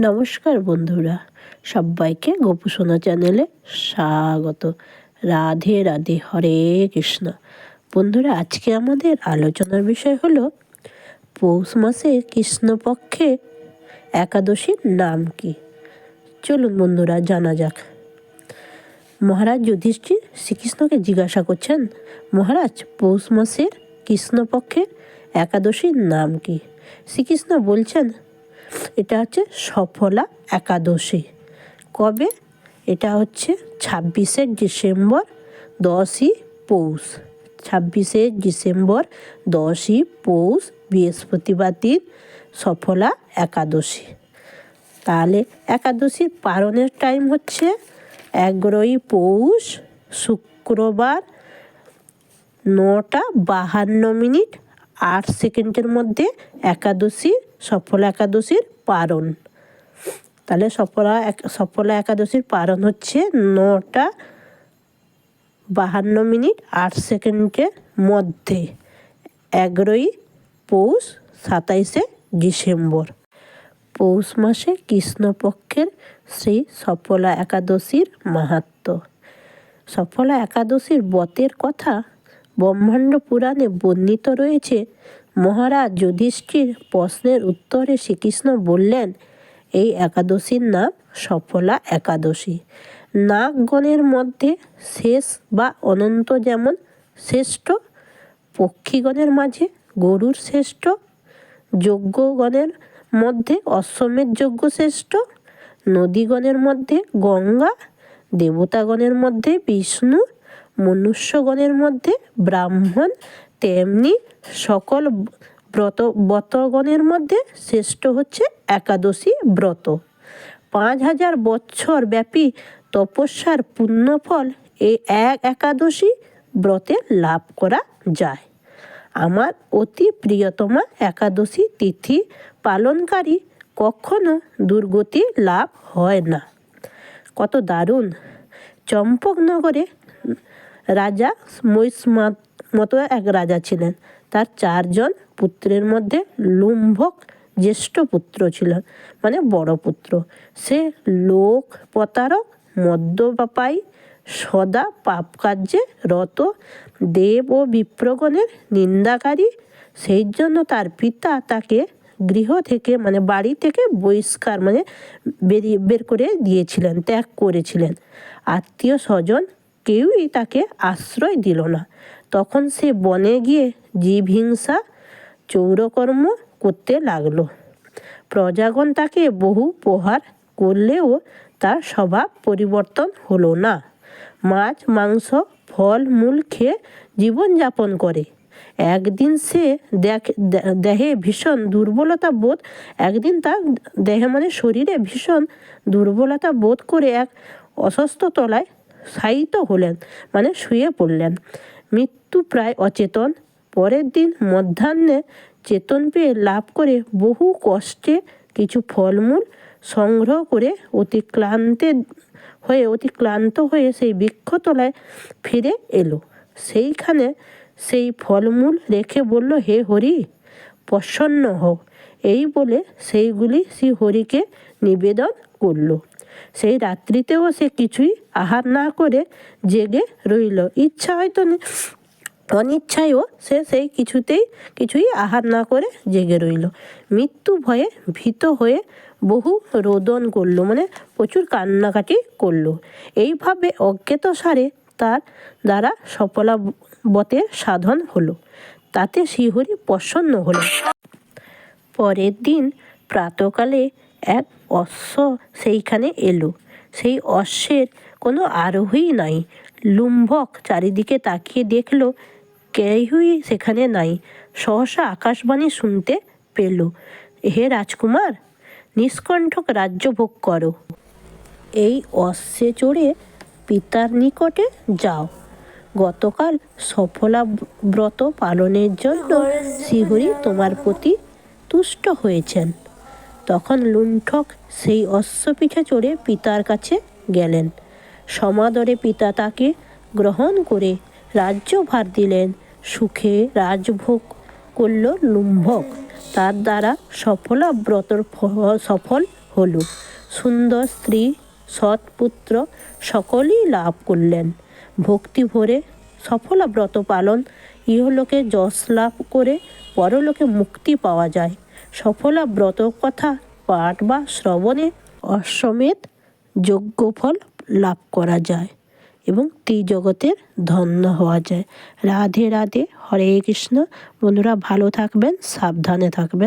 নমস্কার বন্ধুরা, সবাইকে গোপুসোনা চ্যানেলে স্বাগত। রাধে রাধে হরে কৃষ্ণ। বন্ধুরা, আজকে আমাদের আলোচনার বিষয় হলো পৌষ মাসে কৃষ্ণপক্ষে একাদশীর নাম কি? চলুন বন্ধুরা, জানা যাক। মহারাজ যুধিষ্ঠির শ্রীকৃষ্ণকে জিজ্ঞাসা করছেন, মহারাজ, পৌষ মাসের কৃষ্ণপক্ষের একাদশীর নাম কি? শ্রীকৃষ্ণ বলছেন এটা হচ্ছে সফলা একাদশী। কবে? এটা হচ্ছে ছাব্বিশে ডিসেম্বর দশই পৌষ। ছাব্বিশে ডিসেম্বর দশই পৌষ, বৃহস্পতিবার সফলা একাদশী। তাহলে একাদশীর পালনের টাইম হচ্ছে এগারোই পৌষ, শুক্রবার নটা বাহান্ন মিনিট আট সেকেন্ডের মধ্যে একাদশী, সফল একাদশীর পারণ। তাহলে সফলা সফলা একাদশীর পারণ হচ্ছে নটা বাহান্ন মিনিট আট সেকেন্ডের মধ্যে, এগারোই পৌষ, সাতাইশে ডিসেম্বর। পৌষ মাসে কৃষ্ণপক্ষের শ্রী সফলা একাদশীর মাহাত্ম। সফলা একাদশীর বতের কথা ব্রহ্মাণ্ড পুরাণে বর্ণিত রয়েছে, মহারাজ যুধিষ্ঠির প্রশ্নের উত্তরে শ্রীকৃষ্ণ বললেন, এই একাদশীর নাম সফলা একাদশী। নাগগণের মধ্যে শেষ বা অনন্ত যেমন শ্রেষ্ঠ, পক্ষীগণের মাঝে গরুর শ্রেষ্ঠ, যজ্ঞগণের মধ্যে অশ্বমের যজ্ঞ শ্রেষ্ঠ, নদীগণের মধ্যে গঙ্গা, দেবতাগণের মধ্যে বিষ্ণু মনুষ্যগণের মধ্যে, ব্রাহ্মণ, তেমনি সকল ব্রত, ব্রতগণের মধ্যে শ্রেষ্ঠ হচ্ছে একাদশী ব্রত। পাঁচ হাজার বছর ব্যাপী তপস্যার পুণ্যফল এই এক একাদশী ব্রতে লাভ করা যায়। আমার অতি প্রিয়তমা একাদশী তিথি পালনকারী কখনো দুর্গতি লাভ হয় না। কত দারুণ! চম্পকনগরে রাজা মহিষ্মাত মতো এক রাজা ছিলেন। তার চারজন পুত্রের মধ্যে লুম্ভক জ্যেষ্ঠ পুত্র ছিল মানে বড় পুত্র। সে লোক, প্রতারক মদ্যপাই সদা পাপ কার্যে রত, দেব ও বিপ্রগণের নিন্দাকারী। সেই জন্য তার পিতা তাকে গৃহ থেকে মানে বাড়ি থেকে বহিষ্কার মানে বেরিয়ে বের করে দিয়েছিলেন, ত্যাগ করেছিলেন। আত্মীয় স্বজন কেউই তাকে আশ্রয় দিল না। তখন সে বনে গিয়ে জীবহিংসা, চৌরকর্ম করতে লাগল। প্রজাগণ তাকে বহু প্রহার করলেও তার স্বভাব পরিবর্তন হলো না। মাছ, মাংস, ফল, মূল খেয়ে জীবনযাপন করে। একদিন সে দেখ দেহে ভীষণ দুর্বলতা বোধ, একদিন তার দেহে মানে শরীরে ভীষণ দুর্বলতা বোধ করে এক অসুস্থ তলায় শায়িত হলেন মানে শুয়ে পড়লেন। মৃত্যু প্রায় অচেতন। পরের দিন মধ্যাহ্নে চেতন পেয়ে লাভ করে বহু কষ্টে কিছু ফলমূল সংগ্রহ করে অতি ক্লান্তে হয়ে অতি ক্লান্ত হয়ে সেই বৃক্ষতলায় ফিরে এলো। সেইখানে সেই ফলমূল রেখে বলল, হে হরি, প্রসন্ন হোক এই বলে সেইগুলি শ্রী হরিকে নিবেদন করল। সেই রাত্রিতেও সে কিছুই আহার না করে জেগে রইল। ইচ্ছা হয়তো অনিচ্ছায়ও সে সেই কিছুতেই, কিছুই আহার না করে জেগে রইল। মৃত্যু ভয়ে ভীত হয়ে বহু রোদন করল মানে প্রচুর কান্নাকাটি করল। এইভাবে অজ্ঞাত সারে তার দ্বারা সফলাবতের সাধন হলো। তাতে শ্রীহরি প্রসন্ন হলো। পরের দিন প্রাতকালে এক অশ্ব সেইখানে এলো। সেই অশ্বের কোনো আরোহী নাই। লুম্ভক চারিদিকে তাকিয়ে দেখল কেউই সেখানে নাই। সহসা আকাশবাণী শুনতে পেল হে রাজকুমার নিষ্কণ্ঠক রাজ্য ভোগ করো। এই অশ্বে চড়ে পিতার নিকটে যাও। গতকাল সফলা ব্রত পালনের জন্য শ্রীহরি তোমার প্রতি তুষ্ট হয়েছেন। তখন লুণ্ঠক সেই অশ্বপিঠে চড়ে পিতার কাছে গেলেন। সমাদরে পিতা তাকে গ্রহণ করে রাজ্যভার দিলেন। সুখে রাজভোগ করল লুম্ভক। তার দ্বারা সফলা ব্রতর সফল হলো। সুন্দর স্ত্রী সৎ পুত্র সকলেই লাভ করলেন। ভক্তি ভরে সফলা ব্রত পালন। ইহলোকে যশ লাভ করে পরলোকে মুক্তি পাওয়া যায়। সফলা ব্রত কথা পাঠ বা শ্রবণে অশ্বমেধ যজ্ঞফল লাভ করা যায় এবং ত্রিজগতের ধন্য হওয়া যায়। রাধে রাধে, হরে কৃষ্ণ। বন্ধুরা ভালো থাকবেন, সাবধানে থাকবেন।